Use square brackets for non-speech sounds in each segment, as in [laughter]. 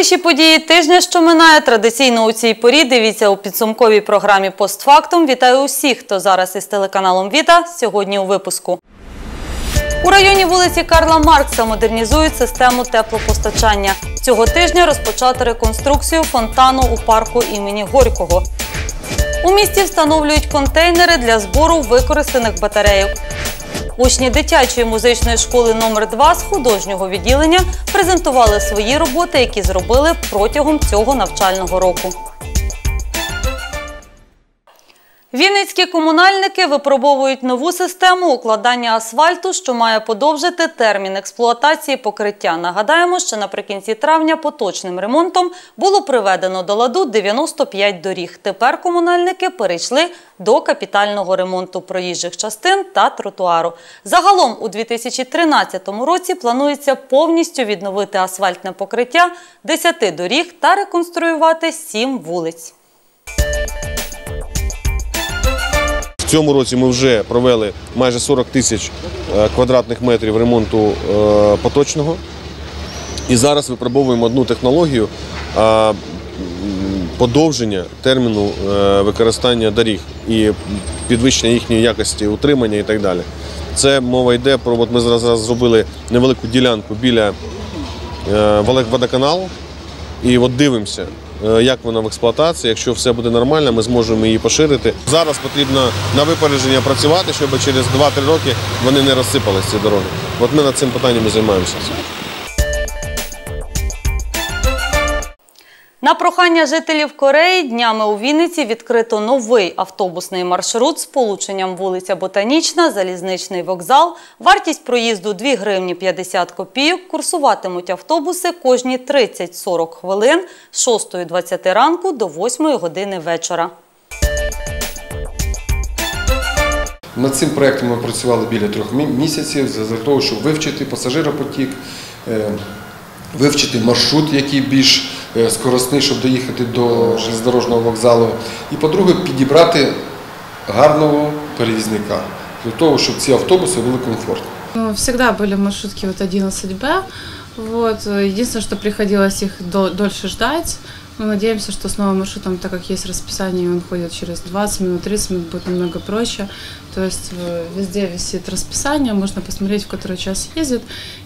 Найцікавіші події тижня, що минає традиційно у цій порі. Дивіться у підсумковій програмі «Постфактум». Вітаю усіх, хто зараз із телеканалом Віта. Сьогодні у випуску. У районі вулиці Карла Маркса модернізують систему теплопостачання. Цього тижня розпочато реконструкцію фонтану у парку імені Горького. У місті встановлюють контейнери для збору використаних батарейок. Учні дитячої музичної школи номер 2 з художнього відділення презентували свої роботи, які зробили протягом цього навчального року. Вінницькі комунальники випробовують нову систему укладання асфальту, що має подовжити термін експлуатації покриття. Нагадаємо, що наприкінці травня поточним ремонтом було приведено до ладу 95 доріг. Тепер комунальники перейшли до капітального ремонту проїжджих частин та тротуару. Загалом у 2013 році планується повністю відновити асфальтне покриття 10 доріг та реконструювати 7 вулиць. Цьому році ми вже провели майже 40 тисяч е, квадратних метрів ремонту е, поточного. І зараз випробовуємо одну технологію е, подовження терміну використання доріг і підвищення їхньої якості утримання і так далі. Це мова йде про от ми зараз зробили невелику ділянку біля водоканалу. І от дивимося, як вона в експлуатації. Якщо все буде нормально, ми зможемо її поширити. Зараз потрібно на випередження працювати, щоб через 2-3 роки вони не розсипались ці дороги. От ми над цим питанням і займаємося. На прохання жителів Кореї днями у Вінниці відкрито новий автобусний маршрут з полученням вулиця Ботанічна, залізничний вокзал. Вартість проїзду 2 гривні 50 копійок. Курсуватимуть автобуси кожні 30-40 хвилин з 6.20 ранку до 8 години вечора. Над цим проєктом ми працювали біля трьох місяців для того, щоб вивчити пасажиропотік, е, вивчити маршрут, який більш скоростний, щоб доїхати до железнодорожного вокзалу. І, по-друге, підібрати гарного перевізника для того, щоб ці автобуси були комфортні. Ну, Всегда були маршрутки вот 11Б. Вот. Единственное, что приходилось их дольше ждать. Мы надеемся, что с новым маршрутом, так как есть расписание, и он ходит через 20 минут, 30 минут, будет намного проще. То есть э, везде висит расписание, можно посмотреть, в который час ездит.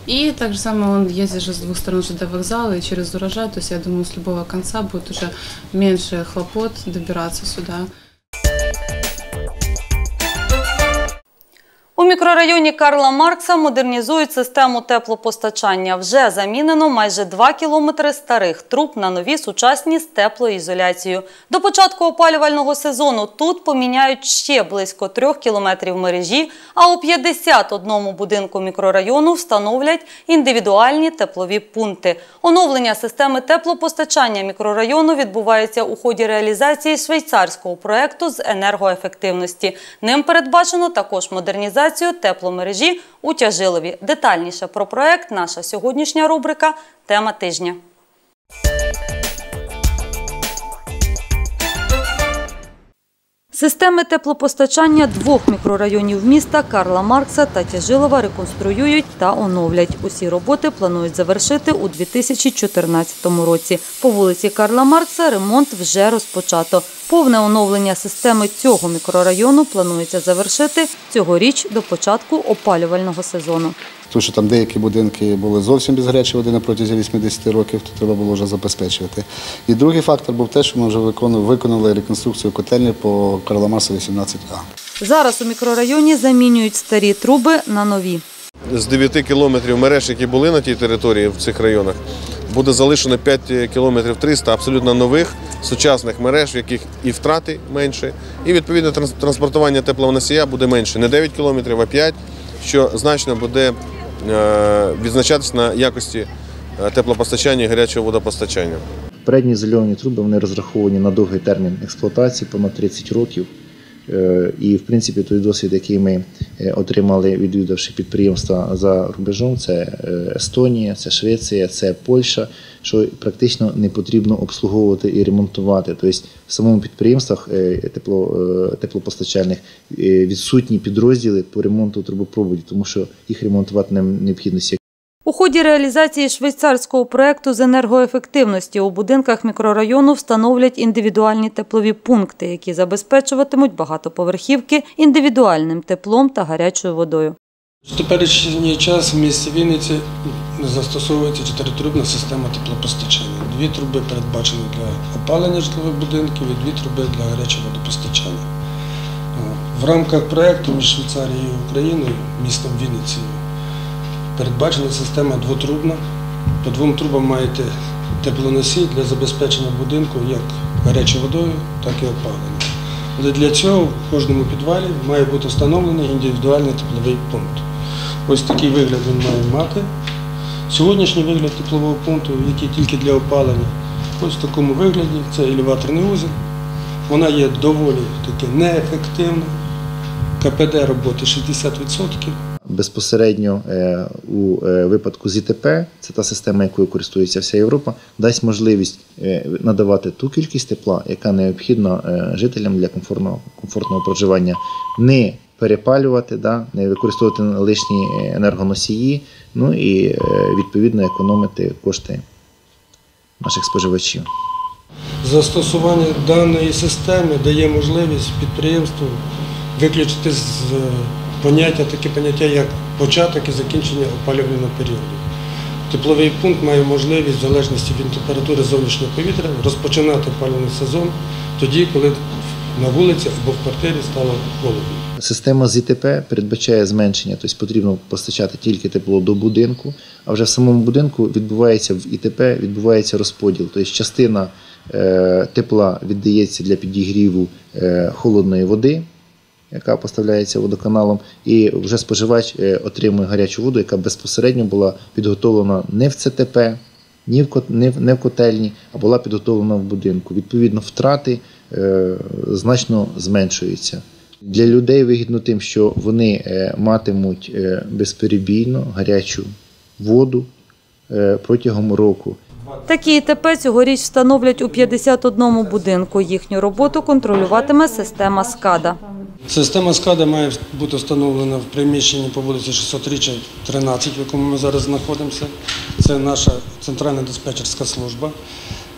И так же самое он ездит же с двух сторон же до вокзала и через урожай. То есть я думаю, с любого конца будет уже меньше хлопот добираться сюда. У мікрорайоні Карла Маркса модернізують систему теплопостачання. Вже замінено майже 2 кілометри старих труб на нові сучасні з теплоізоляцією. До початку опалювального сезону тут поміняють ще близько 3 кілометрів мережі, а у 51 будинку мікрорайону встановлять індивідуальні теплові пункти. Оновлення системи теплопостачання мікрорайону відбувається у ході реалізації швейцарського проекту з енергоефективності. Ним передбачено також модернізацію тепломережі у Тяжилові. Детальніше про проект наша сьогоднішня рубрика Тема тижня. Системи теплопостачання двох мікрорайонів міста Карла Маркса та Тяжилова реконструюють та оновлять. Усі роботи планують завершити у 2014 році. По вулиці Карла Маркса ремонт вже розпочато. Повне оновлення системи цього мікрорайону планується завершити цьогоріч до початку опалювального сезону. Тому що там деякі будинки були зовсім без гарячої води на протязі 80 років, то треба було вже забезпечувати. І другий фактор був те, що ми вже виконали, виконали реконструкцію котельні по Карла Марса 18А. Зараз у мікрорайоні замінюють старі труби на нові. З 9 кілометрів мереж, які були на тій території в цих районах, буде залишено 5 кілометрів 300 абсолютно нових сучасних мереж, в яких і втрати менше, і відповідно транс- транспортування теплого носія буде менше. Не 9 кілометрів, а 5, що значно буде відзначатись на якості е, теплопостачання і гарячого водопостачання. Передні ізольовані труби вони розраховані на довгий термін експлуатації, понад 30 років. Е, І, в принципі, той досвід, який ми е, отримали, відвідавши підприємства за рубежом, це е, Естонія, це Швеція, це Польща, що практично не потрібно обслуговувати і ремонтувати. Тобто в самому підприємствах тепло, теплопостачальних відсутні підрозділи по ремонту трубопроводів, тому що їх ремонтувати не необхідності. У ході реалізації швейцарського проекту з енергоефективності у будинках мікрорайону встановлять індивідуальні теплові пункти, які забезпечуватимуть багатоповерхівки індивідуальним теплом та гарячою водою. В теперішній час в місті Вінниці застосовується чотиритрубна система теплопостачання. Дві труби передбачені для опалення житлових будинків і дві труби для гарячого водопостачання. В рамках проєкту між Швейцарією і Україною, містом Вінницею, передбачена система двотрубна. По двом трубам маєте теплоносій для забезпечення будинку як гарячою водою, так і опаленням. Але для цього в кожному підвалі має бути встановлений індивідуальний тепловий пункт. Ось такий вигляд він має мати. Сьогоднішній вигляд теплового пункту, який тільки для опалення, ось в такому вигляді це елеваторний узел. Вона є доволі таки неефективна. КПД роботи 60%. Безпосередньо е, у е, випадку з ІТП, це та система, якою користується вся Європа, дасть можливість е, надавати ту кількість тепла, яка необхідна жителям для комфортного, комфортного проживання, не перепалювати, да, не використовувати лишні енергоносії, ну і відповідно економити кошти наших споживачів. Застосування даної системи дає можливість підприємству виключити з поняття таке поняття, як початок і закінчення опалювального періоду. Тепловий пункт має можливість, в залежності від температури зовнішнього повітря, розпочинати опалювальний сезон тоді, коли на вулиці або в квартирі стало холодно. Система з ІТП передбачає зменшення, тобто потрібно постачати тільки тепло до будинку, а вже в самому будинку відбувається в ІТП відбувається розподіл. Тобто частина е, тепла віддається для підігріву е, холодної води, яка поставляється водоканалом, і вже споживач е, отримує гарячу воду, яка безпосередньо була підготовлена не в ЦТП, не в- котельні, а була підготовлена в будинку. Відповідно, втрати е, значно зменшуються. Для людей вигідно тим, що вони е, матимуть безперебійно гарячу воду протягом року. Такі ІТП цьогоріч встановлять у 51 будинку. Їхню роботу контролюватиме система СКАДА. Система СКАДА має бути встановлена в приміщенні по вулиці 600 13, в якому ми зараз знаходимося. Це наша центральна диспетчерська служба.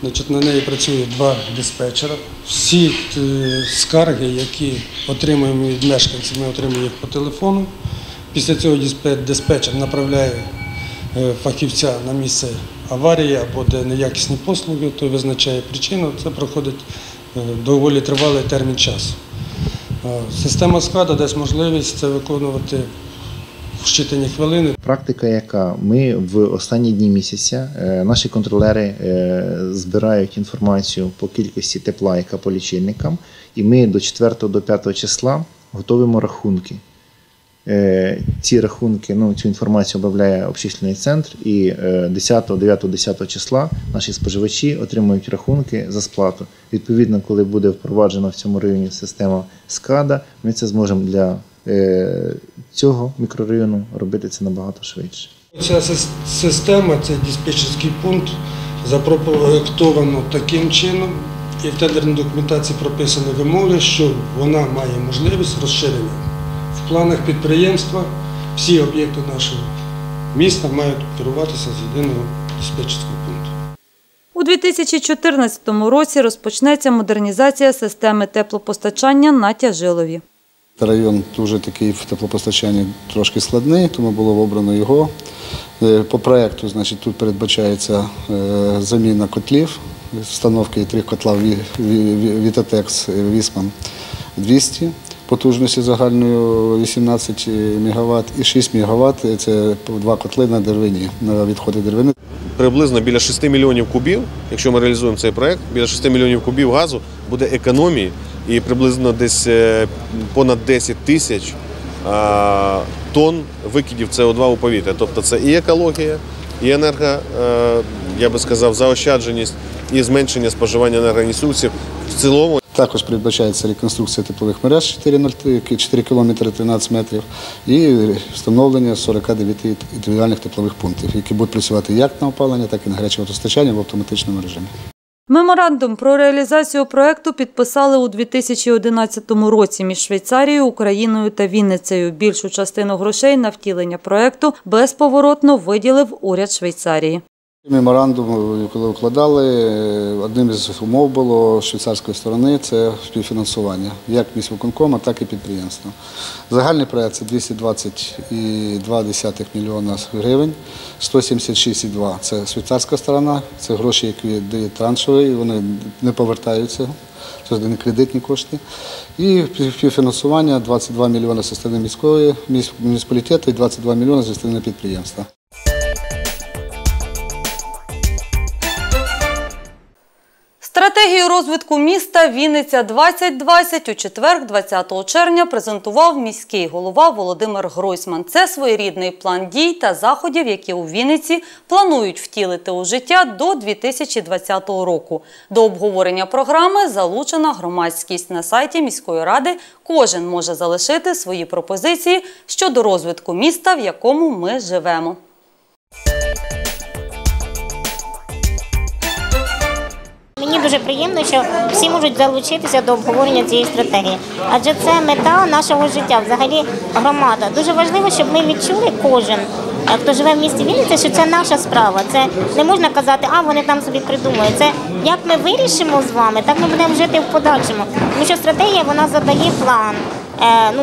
Значить, на неї працює два диспетчера. Всі е, скарги, які отримуємо від мешканців, ми отримуємо їх по телефону. Після цього диспетчер направляє е, фахівця на місце аварії або де неякісні послуги, то визначає причину. Це проходить е, доволі тривалий термін часу. Е, Система СКАДА дасть можливість це виконувати в щитані хвилини. Практика, яка ми в останні дні місяця е, наші контролери е, збирають інформацію по кількості тепла, яка по лічильникам, і ми до 4 до 5 числа готуємо рахунки. Е, Ці рахунки, ну цю інформацію обробляє обчислений центр, і е, 10, 9, 10 числа наші споживачі отримують рахунки за сплату. Відповідно, коли буде впроваджена в цьому районі система СКАДА, ми це зможемо для е, цього мікрорайону робити це набагато швидше. Ця система, цей диспетчерський пункт, запроектовано таким чином, і в тендерній документації прописані вимоги, що вона має можливість розширення. В планах підприємства всі об'єкти нашого міста мають керуватися з єдиного диспетчерського пункту. У 2014 році розпочнеться модернізація системи теплопостачання на Тяжилові. Район дуже такий в теплопостачанні трошки складний, тому було обрано його. Е, По проєкту, значить, тут передбачається е, заміна котлів, встановки трьох котла Ві- Ві- Ві- Вітатекс е, Вісман 200, потужності загальною 18 МВт і 6 МВт – це два котли на деревині, на відходи деревини. приблизно біля 6 мільйонів кубів, якщо ми реалізуємо цей проект, біля 6 мільйонів кубів газу буде економії і приблизно десь е, понад 10 тисяч тонн викидів СО2 у повітря. Тобто це і екологія, і енерго, е, я би сказав, заощадженість, і зменшення споживання енергоресурсів в цілому. Також передбачається реконструкція теплових мереж 4, 4 км 13 метрів і встановлення 49 індивідуальних теплових пунктів, які будуть працювати як на опалення, так і на гаряче водостачання в автоматичному режимі. Меморандум про реалізацію проекту підписали у 2011 році між Швейцарією, Україною та Вінницею. Більшу частину грошей на втілення проекту безповоротно виділив уряд Швейцарії. Меморандум, коли укладали, е, одним із умов було швейцарської сторони це співфінансування, як міськвиконкома, так і підприємства. Загальний проект це 220,2 мільйона гривень, 176,2 – це швейцарська сторона, це гроші, які дають траншові, вони не повертаються. Це не кредитні кошти. І співфінансування 22 мільйони зі сторони міської міс- муніципалітету і 22 мільйони зі сторони підприємства. Стратегію розвитку міста Вінниця 2020 у четвер, 20 червня, презентував міський голова Володимир Гройсман. Це своєрідний план дій та заходів, які у Вінниці планують втілити у життя до 2020 року. До обговорення програми залучена громадськість на сайті міської ради. Кожен може залишити свої пропозиції щодо розвитку міста, в якому ми живемо. Дуже приємно, що всі можуть залучитися до обговорення цієї стратегії, адже це мета нашого життя, взагалі громада. Дуже важливо, щоб ми відчули кожен, е, хто живе в місті Вінниця, що це наша справа. Це не можна казати, а вони там собі придумають. Це як ми вирішимо з вами, так ми будемо жити в подальшому. Тому що стратегія вона задає план. Е, ну,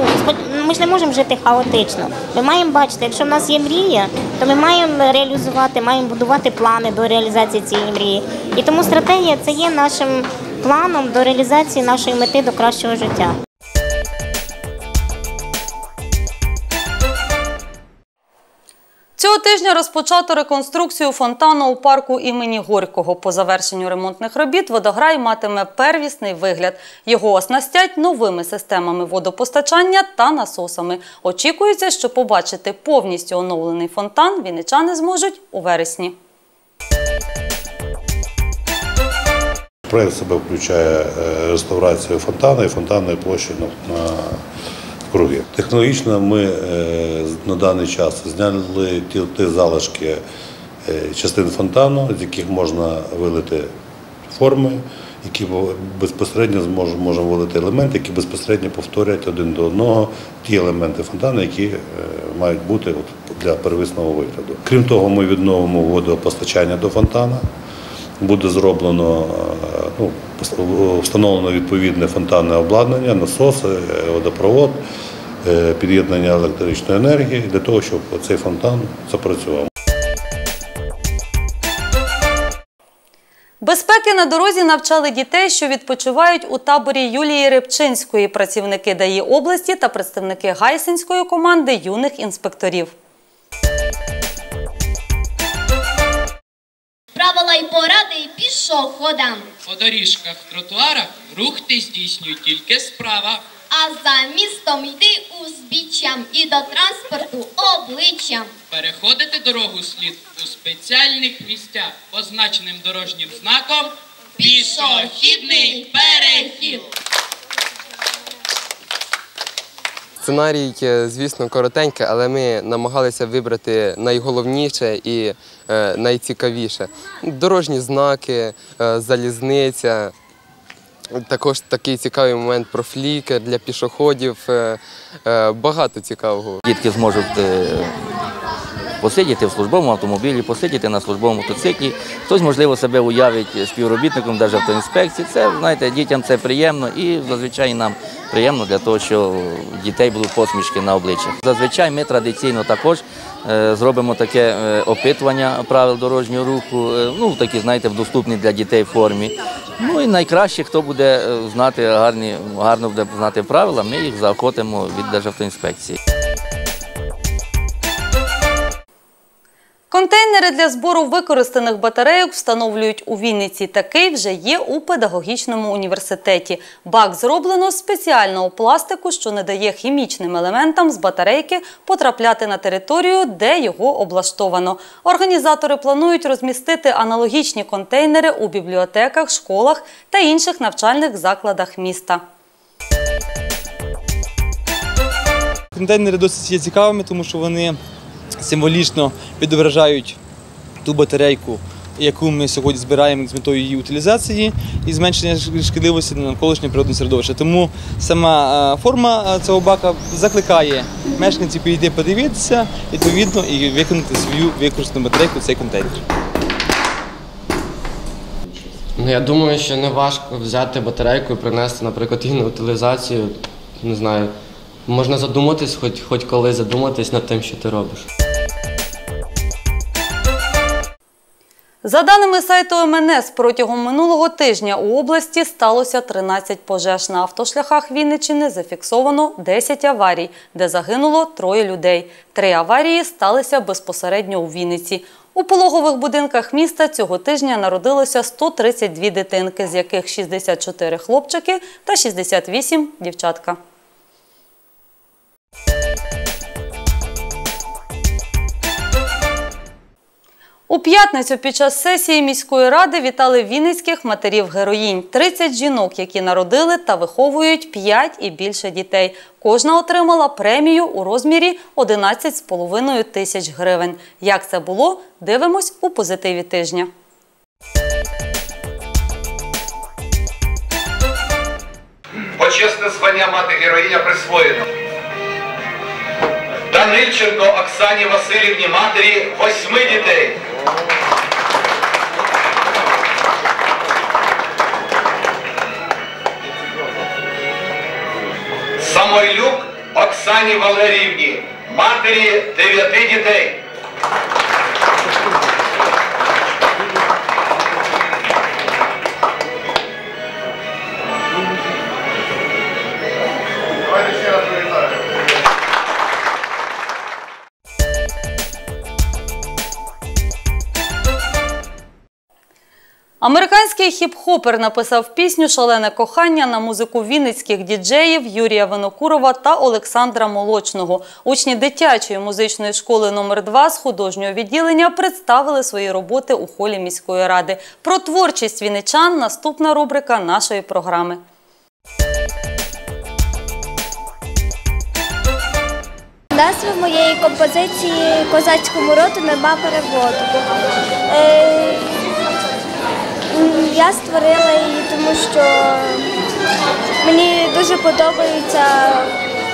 ми ж не можемо жити хаотично. Ми маємо бачити, якщо в нас є мрія, то ми маємо реалізувати, маємо будувати плани до реалізації цієї мрії. І тому стратегія це є нашим планом до реалізації нашої мети до кращого життя. Цього тижня розпочато реконструкцію фонтану у парку імені Горького. По завершенню ремонтних робіт водограй матиме первісний вигляд. Його оснастять новими системами водопостачання та насосами. Очікується, що побачити повністю оновлений фонтан вінничани зможуть у вересні. Проект себе включає е, реставрацію фонтану і фонтанної площі на круги. Технологічно ми е, на даний час зняли ті, ті залишки е, частин фонтану, з яких можна вилити форми, які безпосередньо змож- можемо вилити елементи, які безпосередньо повторюють один до одного ті елементи фонтану, які е, мають бути для первісного вигляду. Крім того, ми відновимо водопостачання до фонтана. Буде зроблено, ну, встановлено відповідне фонтанне обладнання, насоси, е, водопровод, е, під'єднання електричної енергії для того, щоб цей фонтан запрацював. Безпеки на дорозі навчали дітей, що відпочивають у таборі Юлії Рибчинської, працівники ДАІ області та представники Гайсинської команди юних інспекторів. Правила й поради пішоходам. По доріжках, тротуарах рух ти здійснюй тільки справа. А за містом йди узбіччям і до транспорту обличчям. Переходити дорогу слід у спеціальних місцях, позначеним дорожнім знаком пішохідний перехід. Сценарій, е, звісно, коротенький, але ми намагалися вибрати найголовніше і е, найцікавіше. Дорожні знаки, е, залізниця. Також такий цікавий момент про флікер для пішоходів. Багато цікавого. Дітки зможуть посидіти в службовому автомобілі, посидіти на службовому мотоциклі. Хтось, можливо, себе уявить співробітником Державтоінспекції. Це, знаєте, дітям це приємно і зазвичай нам приємно для того, що дітей будуть посмішки на обличчях. Зазвичай ми традиційно також е, зробимо таке е, опитування правил дорожнього руху, е, ну, такі, знаєте, в доступній для дітей формі. Ну і найкраще, хто буде знати гарні, гарно буде знати правила, ми їх заохотимо від Державтоінспекції. Контейнери для збору використаних батарейок встановлюють у Вінниці. Такий вже є у педагогічному університеті. Бак зроблено з спеціального пластику, що не дає хімічним елементам з батарейки потрапляти на територію, де його облаштовано. Організатори планують розмістити аналогічні контейнери у бібліотеках, школах та інших навчальних закладах міста. Контейнери досить є цікавими, тому що вони символічно відображають ту батарейку, яку ми сьогодні збираємо з метою її утилізації і зменшення шкідливості на навколишнє природне середовище. Тому сама е, форма е, цього бака закликає мешканців підійти подивитися, відповідно, і виконати свою використану батарейку в цей контейнер. Ну, я думаю, що не важко взяти батарейку і принести, наприклад, її на утилізацію. Не знаю, можна задуматись, хоч, хоч коли задуматись над тим, що ти робиш. За даними сайту МНС, протягом минулого тижня у області сталося 13 пожеж. На автошляхах Вінниччини зафіксовано 10 аварій, де загинуло троє людей. Три аварії сталися безпосередньо у Вінниці. У пологових будинках міста цього тижня народилося 132 дитинки, з яких 64 хлопчики та 68 дівчатка. У п'ятницю під час сесії міської ради вітали вінницьких матерів-героїнь. 30 жінок, які народили та виховують 5 і більше дітей. Кожна отримала премію у розмірі 11,5 тисяч гривень. Як це було, дивимось у позитиві тижня. Почесне звання мати героїня присвоєно. Данильченко Оксані Васильівні матері восьми дітей. Самойлюк Оксані Валеріївні, матері дев'яти дітей. Американський хіп-хопер написав пісню Шалене кохання на музику вінницьких діджеїв Юрія Винокурова та Олександра Молочного. Учні дитячої музичної школи номер 2 з художнього відділення представили свої роботи у холі міської ради. Про творчість вінничан наступна рубрика нашої програми. Назва моєї композиції козацькому роду нема переводу. Я створила її, тому що мені дуже подобаються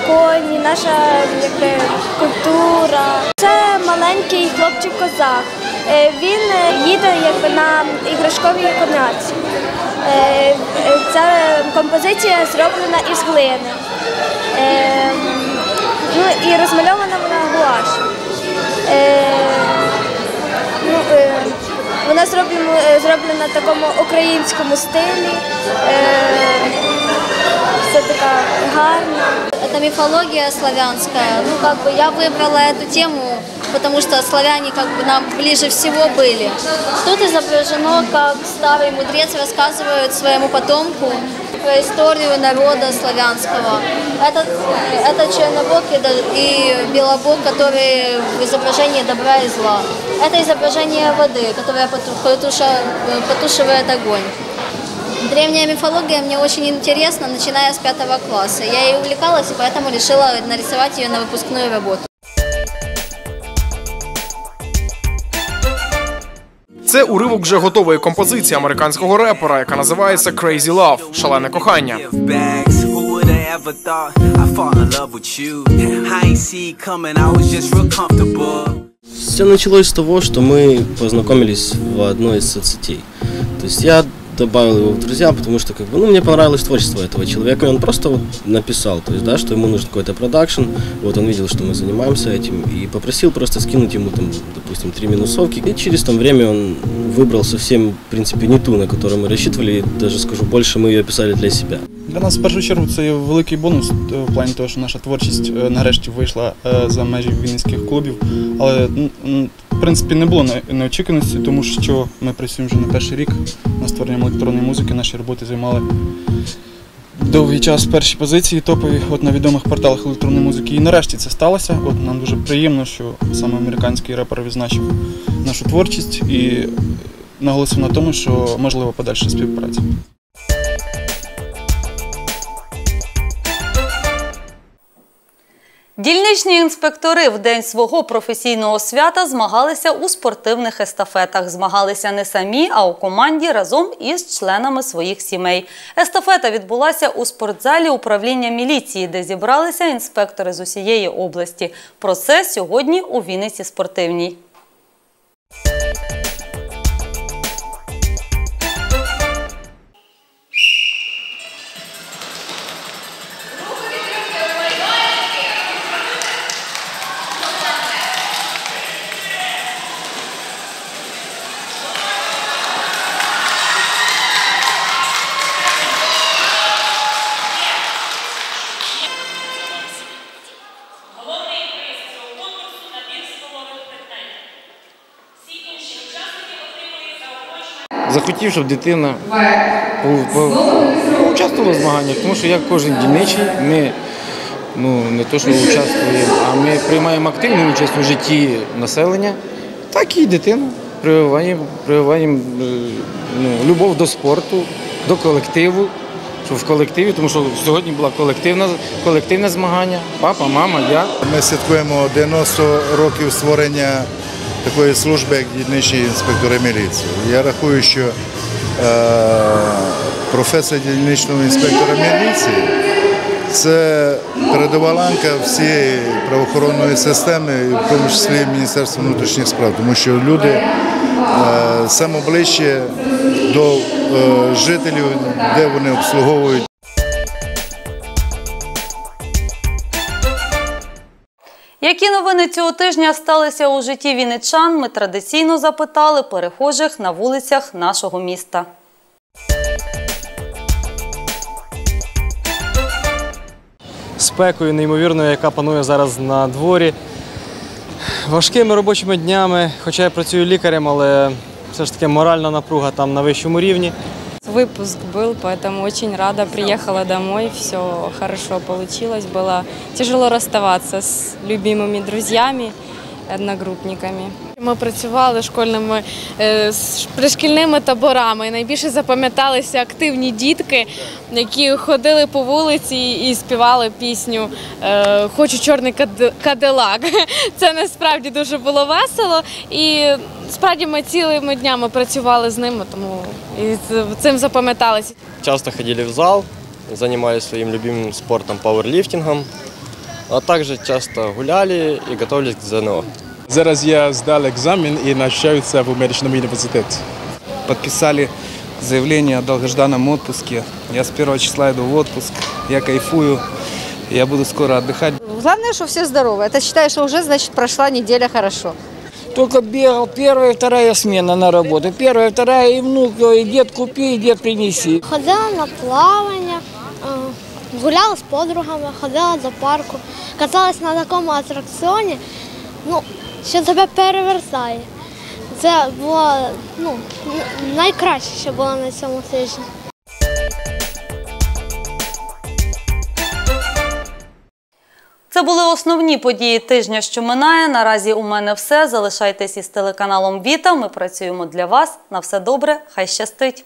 коні, наша якби, культура. Це маленький хлопчик-козак. Е, він їде якби, на іграшковій коняці. Е, Ця композиція зроблена із глини. Е, Ну і розмальована вона гуашю. Вона зроблена, в такому українському стилі. Все така гарна. Это мифология славянская. Ну, как бы я выбрала эту тему, потому что славяне как бы нам ближе всего были. Тут изображено, как старый мудрец рассказывает своему потомку про историю народа славянского. Это, это чернобог и белобог, которые в изображении добра и зла. Это изображение воды, которая поту- потуша- потушивает огонь. Древняя мифология мне очень интересна, начиная с пятого класса. Я ей увлекалась, и поэтому решила нарисовать ее на выпускную работу. Це уривок вже готової композиції американського репера, яка називається Crazy Love – шалене кохання. Все началось с того, что мы познакомились в одной из соцсетей. То есть я добавил его в друзья, потому что как бы, ну, мне понравилось творчество этого человека, и он просто вот написал, то есть, да, что ему нужен какой-то продакшн, вот он видел, что мы занимаемся этим, и попросил просто скинуть ему там, допустим, три минусовки, и через там время он выбрал совсем, в принципе, не ту, на которую мы рассчитывали, и даже скажу больше, мы ее писали для себя. Для нас в першу чергу це є великий бонус е, в плані того, що наша творчість е, нарешті вийшла е, за межі вінницьких клубів. Але м, м, в принципі не було неочікуваності, тому що ми працюємо вже на перший рік над створенням електронної музики. Наші роботи займали довгий час перші позиції топові от на відомих порталах електронної музики. І нарешті це сталося. От нам дуже приємно, що саме американський репер відзначив нашу творчість і наголосив на тому, що можлива подальша співпраця. Дільничні інспектори в день свого професійного свята змагалися у спортивних естафетах. Змагалися не самі, а у команді разом із членами своїх сімей. Естафета відбулася у спортзалі управління міліції, де зібралися інспектори з усієї області. Про це сьогодні у Вінниці спортивній. Захотів, щоб дитина по- в змаганнях, тому що як кожен дільничий, ми ну, не то, що участвуємо, а ми приймаємо активну участь у житті населення, так і дитина. Прививаємо, прививаємо е, ну, любов до спорту, до колективу, що в колективі, тому що сьогодні було колективне, колективне змагання. Папа, мама, я. Ми святкуємо 90 років створення такої служби, як дільничі інспектори міліції. Я рахую, що е, професія дільничного інспектора міліції це передова ланка всієї правоохоронної системи, в тому числі Міністерства внутрішніх справ, тому що люди е, саме до е, жителів, де вони обслуговують. Які новини цього тижня сталися у житті вінничан, ми традиційно запитали перехожих на вулицях нашого міста. спекою неймовірною, яка панує зараз на дворі. Важкими робочими днями, хоча я працюю лікарем, але все ж таки моральна напруга там на вищому рівні. Выпуск был, поэтому очень рада. Приехала домой, все хорошо получилось. Было тяжело расставаться с любимыми друзьями, одногруппниками. Ми працювали школьними е, з пришкільними таборами. Найбільше запам'яталися активні дітки, які ходили по вулиці і співали пісню е, Хочу чорний кад- кадилак. [laughs] Це насправді дуже було весело. І справді ми цілими днями працювали з ними, тому і цим запам'яталися. Часто ходили в зал, занимались своим любимым спортом пауэрлифтингом, а также часто гуляли и готовились к ЗНО. Зараз я здав екзамен і навчаюся в медичному університеті. подписали заявление о долгожданном отпуске. Я с первого числа иду в отпуск, я кайфую, я буду скоро отдыхать. Главное, что все здоровы. Это считаю, что уже, значит, прошла неделя хорошо. Только бегал первая, вторая смена на работу. Первая, вторая, и внук, и дед купи, и дед принеси. Ходила на плавання, е, гуляла з подругами, ходила до парку, каталась на такому атракціоні, ну, що тебе перевертає. Це було ну, найкраще, що було на цьому тижні. Це були основні події тижня, що минає. Наразі у мене все. Залишайтесь із телеканалом Віта. Ми працюємо для вас. На все добре. Хай щастить.